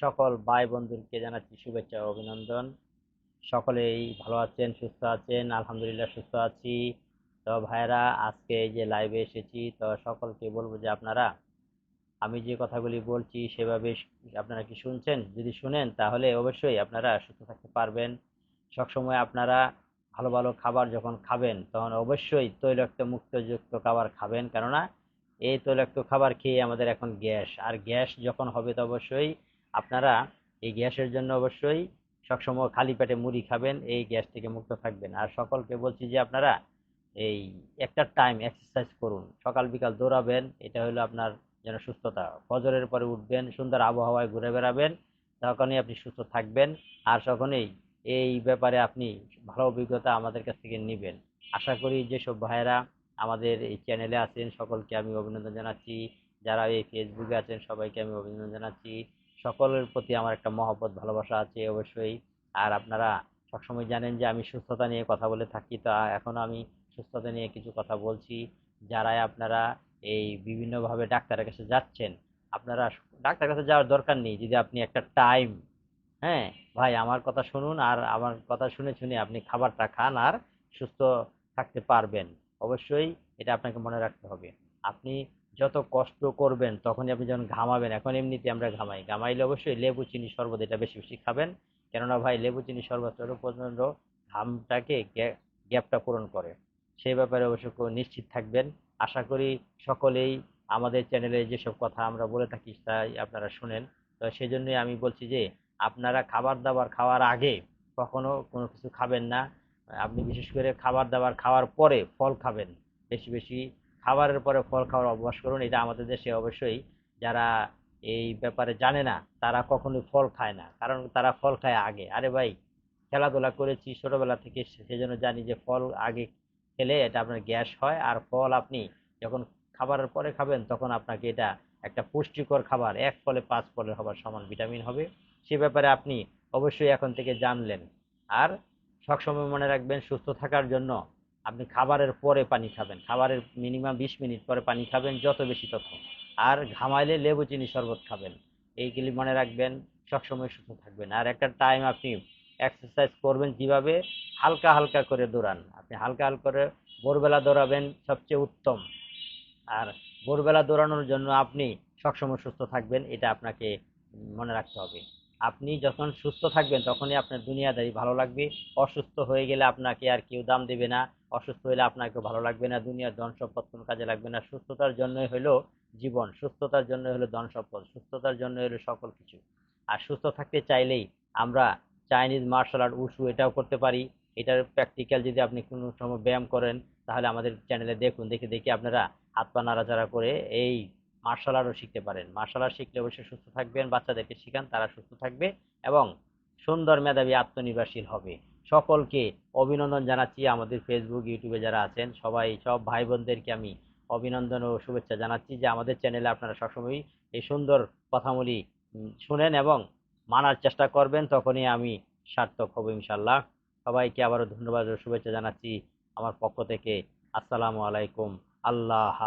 সকল ভাই বন্ধুকে জানাচ্ছি শুভেচ্ছা অভিনন্দন। সকলেই ভালো আছেন, সুস্থ আছেন, আলহামদুলিল্লাহ সুস্থ আছি। তো ভাইরা আজকে এই যে লাইভে এসেছি, তো সকলকে বলব যে আপনারা, আমি যে কথাগুলি বলছি সেভাবে আপনারা কি শুনছেন? যদি শুনেন, তাহলে অবশ্যই আপনারা সুস্থ থাকতে পারবেন। সবসময় আপনারা ভালো ভালো খাবার যখন খাবেন, তখন অবশ্যই তৈলাক্ত মুক্তযুক্ত খাবার খাবেন। কেননা, এই তৈলাক্ত খাবার খেয়ে আমাদের এখন গ্যাস, আর গ্যাস যখন হবে তো অবশ্যই আপনারা এই গ্যাসের জন্য অবশ্যই সবসময় খালি পেটে মুড়ি খাবেন, এই গ্যাস থেকে মুক্ত থাকবেন। আর সকলকে বলছি যে আপনারা এই একটা টাইম এক্সারসাইজ করুন। সকাল বিকাল দৌড়াবেন, এটা হলো আপনার যেন সুস্থতা। ফজরের পরে উঠবেন, সুন্দর আবহাওয়ায় ঘুরে বেড়াবেন, তখনই আপনি সুস্থ থাকবেন। আর তখনই এই ব্যাপারে আপনি ভালো অভিজ্ঞতা আমাদের কাছ থেকে নেবেন। আশা করি যেসব ভাইয়েরা আমাদের এই চ্যানেলে আছেন, সকলকে আমি অভিনন্দন জানাচ্ছি। যারা এই ফেসবুকে আছেন, সবাইকে আমি অভিনন্দন জানাচ্ছি। সকলের প্রতি আমার একটা মহব্বত, ভালোবাসা আছে অবশ্যই। আর আপনারা সবসময় জানেন যে আমি সুস্থতা নিয়ে কথা বলে থাকি, তা এখন আমি সুস্থতা নিয়ে কিছু কথা বলছি। যারাই আপনারা এই বিভিন্নভাবে ডাক্তারের কাছে যাচ্ছেন, আপনারা ডাক্তারের কাছে যাওয়ার দরকার নেই। যদি আপনি একটা টাইম হ্যাঁ ভাই আমার কথা শুনুন আর আমার কথা শুনে শুনে আপনি খাবারটা খান আর সুস্থ থাকতে পারবেন। অবশ্যই এটা আপনাকে মনে রাখতে হবে। আপনি যত কষ্ট করবেন, তখনই আপনি যখন ঘামাবেন, এখন এমনিতে আমরা ঘামাই। ঘামাইলে অবশ্যই লেবু, চিনি শরবত এটা বেশি বেশি খাবেন। কেননা ভাই, লেবু, চিনি, শরবত প্রচণ্ড ঘামটাকে গ্যাপটা পূরণ করে। সেই ব্যাপারে অবশ্য নিশ্চিত থাকবেন। আশা করি সকলেই আমাদের চ্যানেলে যেসব কথা আমরা বলে থাকি তাই আপনারা শুনেন। তো সেই জন্যই আমি বলছি যে, আপনারা খাবার দাবার খাওয়ার আগে কখনো কোনো কিছু খাবেন না। আপনি বিশেষ করে খাবার দাবার খাওয়ার পরে ফল খাবেন। বেশি বেশি খাবারের পরে ফল খাওয়ার অভ্যাস করুন, এটা আমাদের দেশে অবশ্যই। যারা এই ব্যাপারে জানে না, তারা কখনোই ফল খায় না, কারণ তারা ফল খায় আগে। আরে ভাই, খেলাধুলা করেছি ছোটোবেলা থেকে, সেজন্য জানি যে ফল আগে খেলে এটা আপনার গ্যাস হয়। আর ফল আপনি যখন খাবারের পরে খাবেন, তখন আপনাকে এটা একটা পুষ্টিকর খাবার, এক ফলে পাঁচ ফলের হবার সমান ভিটামিন হবে। সে ব্যাপারে আপনি অবশ্যই এখন থেকে জানলেন। আর সবসময় মনে রাখবেন, সুস্থ থাকার জন্য আপনি খাবারের পরে পানি খাবেন। খাবারের মিনিমাম বিশ মিনিট পরে পানি খাবেন, যত বেশি তত। আর ঘামাইলে লেবু, চিনি শরবত খাবেন। এইগুলি মনে রাখবেন, সবসময় সুস্থ থাকবেন। আর একটা টাইম আপনি এক্সারসাইজ করবেন কীভাবে হালকা হালকা করে দৌড়ান। আপনি হালকা হালকা করে ভোরবেলা দৌড়াবেন সবচেয়ে উত্তম। আর ভোরবেলা দৌড়ানোর জন্য আপনি সবসময় সুস্থ থাকবেন, এটা আপনাকে মনে রাখতে হবে। আপনি যখন সুস্থ থাকবেন, তখনই আপনার দুনিয়াদারি ভালো লাগবে। অসুস্থ হয়ে গেলে আপনাকে আর কেউ দাম দেবে না। অসুস্থ হলে আপনাকে ভালো লাগবে না। দুনিয়ার ধন সম্পদ কোনো কাজে লাগবে না। সুস্থতার জন্যই হলো জীবন। সুস্থতার জন্য হলো ধন সম্পদ। সুস্থতার জন্য হলো সকল কিছু। আর সুস্থ থাকতে চাইলেই আমরা চাইনিজ মার্শাল আর্ট উসু এটাও করতে পারি। এটার প্র্যাকটিক্যাল যদি আপনি কোনো সময় ব্যায়াম করেন, তাহলে আমাদের চ্যানেলে দেখুন। দেখে দেখে আপনারা হাত পা নাড়াচাড়া করে এই মার্শাল আর্টও শিখতে পারেন। মার্শাল আর্ট শিখলে অবশ্যই সুস্থ থাকবেন, বাচ্চাদেরকে শিখান, তারা সুস্থ থাকবে এবং সুন্দর মেধাবী আত্মনির্ভরশীল হবে। সকলকে অভিনন্দন জানাচ্ছি আমাদের ফেসবুক ইউটিউবে যারা আছেন, সবাই, সব ভাই বোনদেরকে আমি অভিনন্দন ও শুভেচ্ছা জানাচ্ছি যে আমাদের চ্যানেলে আপনারা সবসময় এই সুন্দর কথাগুলি শুনেন এবং মানার চেষ্টা করবেন, তখনই আমি সার্থক হব ইনশাল্লাহ সবাইকে আবারও ধন্যবাদ ও শুভেচ্ছা জানাচ্ছি। আমার পক্ষ থেকে আসসালামু আলাইকুম। আল্লাহ